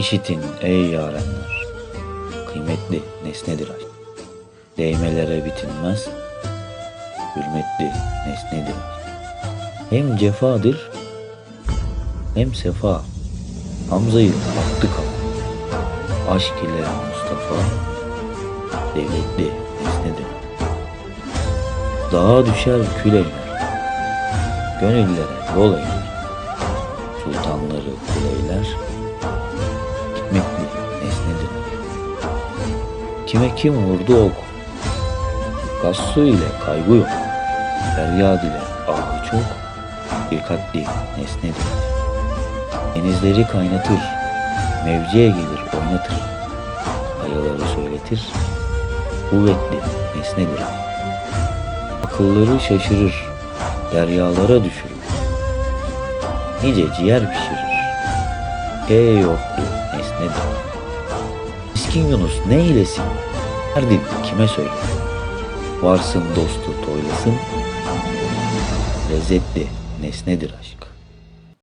İşitin ey yarenler, kıymetli nesnedir aşk. Değmelere bitinmez, hürmetli nesnedir aşk. Hem cefadır, hem sefa. Hamza'yı attı kafa. Aşk ile Mustafa, devletli nesnedir. Dağa düşer kül eyler, gönüllere yol eyler. Sultanları kul eyler, Kime kim vurdu ok, Gassu ile kaygı yok, feryad ile ahı çok, dikkatli nesnedir. Denizleri kaynatır, mevciye gelir oynatır, ayaları söyletir, kuvvetli nesnedir. Akılları şaşırır, deryalara düşürür, nice ciğer pişirir. Ey yoktu nesnedir. Miskin Yunus ne eylesin? Derdin kime söylesin? Varsın dostu toylasın. Lezzetli nesnedir aşk.